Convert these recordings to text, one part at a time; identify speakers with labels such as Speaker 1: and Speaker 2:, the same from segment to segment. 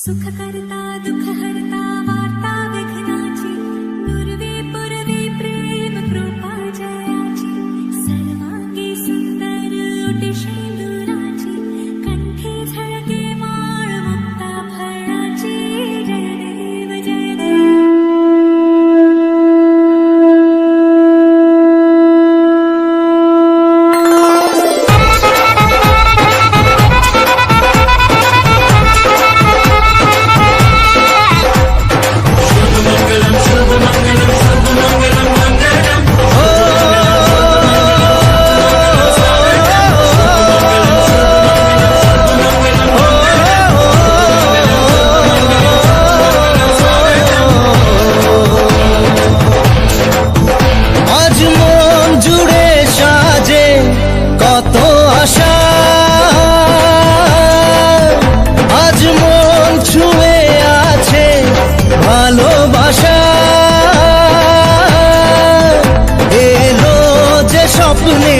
Speaker 1: सुख करता दुख हरता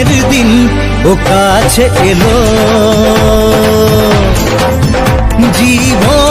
Speaker 2: স্বপ্নের দিন ও কাছে এলো। জীবন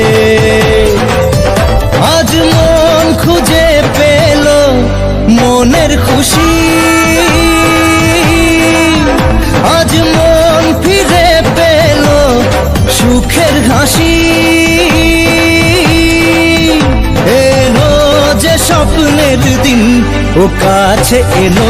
Speaker 2: ও কাছে এলো।